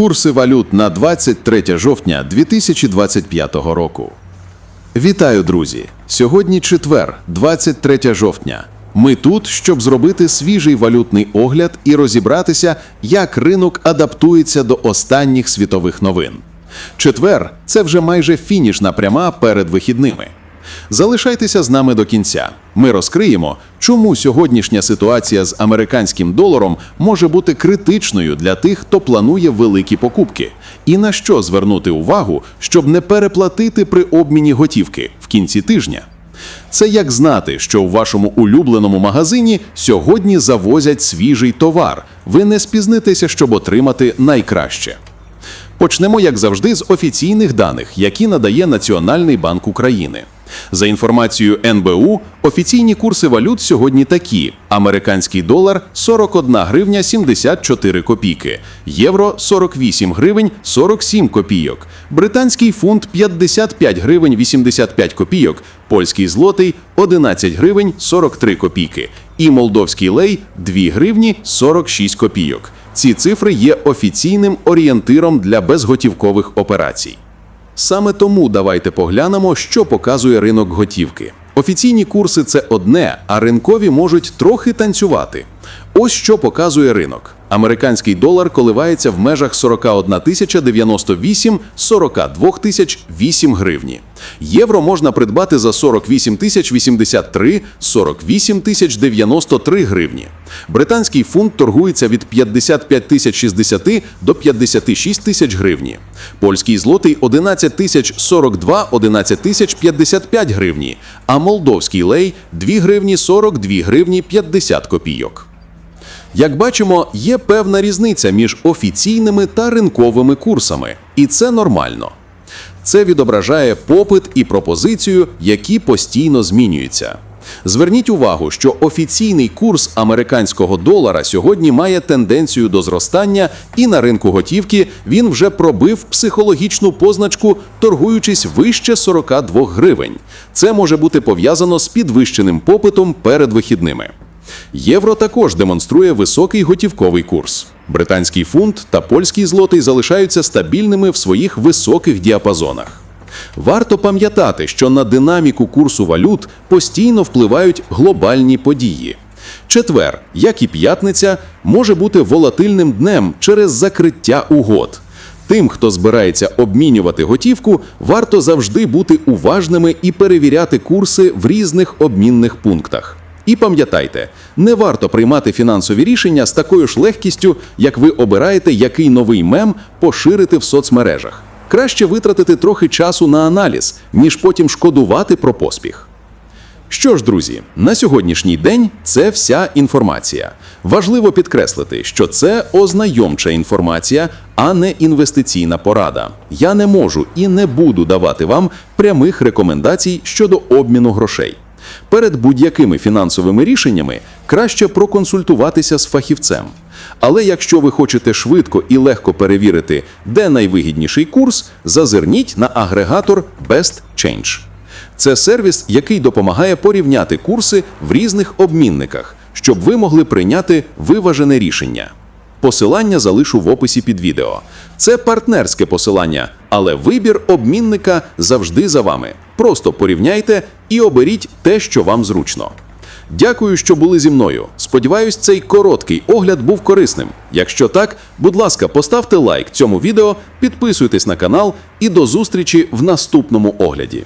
Курси валют на 23 жовтня 2025 року. Вітаю, друзі! Сьогодні четвер, 23 жовтня. Ми тут, щоб зробити свіжий валютний огляд і розібратися, як ринок адаптується до останніх світових новин. Четвер це вже майже фінішна пряма перед вихідними. Залишайтеся з нами до кінця. Ми розкриємо, чому сьогоднішня ситуація з американським доларом може бути критичною для тих, хто планує великі покупки, і на що звернути увагу, щоб не переплатити при обміні готівки в кінці тижня. Це як знати, що у вашому улюбленому магазині сьогодні завозять свіжий товар. Ви не спізнитеся, щоб отримати найкраще. Почнемо, як завжди, з офіційних даних, які надає Національний банк України. За інформацією НБУ, офіційні курси валют сьогодні такі: американський долар 41 гривня 74 копійки, євро 48 гривень 47 копійок, британський фунт 55 гривень 85 копійок, польський злотий 11 гривень 43 копійки. І молдовський лей 2 гривні 46 копійок. Ці цифри є офіційним орієнтиром для безготівкових операцій. Саме тому давайте поглянемо, що показує ринок готівки. Офіційні курси це одне, а ринкові можуть трохи танцювати. Ось що показує ринок. Американський долар коливається в межах 41 тисяча 98 42 тисяч 8 гривні. Євро можна придбати за 48 тисяч 83 48 тисяч 93 гривні. Британський фунт торгується від 55 тисяч 60 до 56 тисяч гривні. Польський злотий 11 тисяч 42 11 тисяч 55 гривні, а молдовський лей 2 гривні 42 гривні 50 копійок. Як бачимо, є певна різниця між офіційними та ринковими курсами, і це нормально. Це відображає попит і пропозицію, які постійно змінюються. Зверніть увагу, що офіційний курс американського долара сьогодні має тенденцію до зростання, і на ринку готівки він вже пробив психологічну позначку, торгуючись вище 42 гривень. Це може бути пов'язано з підвищеним попитом перед вихідними. Євро також демонструє високий готівковий курс. Британський фунт та польський злотий залишаються стабільними в своїх високих діапазонах. Варто пам'ятати, що на динаміку курсу валют постійно впливають глобальні події. Четвер, як і п'ятниця, може бути волатильним днем через закриття угод. Тим, хто збирається обмінювати готівку, варто завжди бути уважними і перевіряти курси в різних обмінних пунктах. І пам'ятайте, не варто приймати фінансові рішення з такою ж легкістю, як ви обираєте, який новий мем поширити в соцмережах. Краще витратити трохи часу на аналіз, ніж потім шкодувати про поспіх. Що ж, друзі, на сьогоднішній день це вся інформація. Важливо підкреслити, що це ознайомча інформація, а не інвестиційна порада. Я не можу і не буду давати вам прямих рекомендацій щодо обміну грошей. Перед будь-якими фінансовими рішеннями краще проконсультуватися з фахівцем. Але якщо ви хочете швидко і легко перевірити, де найвигідніший курс, зазирніть на агрегатор Best Change. Це сервіс, який допомагає порівняти курси в різних обмінниках, щоб ви могли прийняти виважене рішення. Посилання залишу в описі під відео. Це партнерське посилання, але вибір обмінника завжди за вами. Просто порівняйте і оберіть те, що вам зручно. Дякую, що були зі мною. Сподіваюсь, цей короткий огляд був корисним. Якщо так, будь ласка, поставте лайк цьому відео, підписуйтесь на канал і до зустрічі в наступному огляді.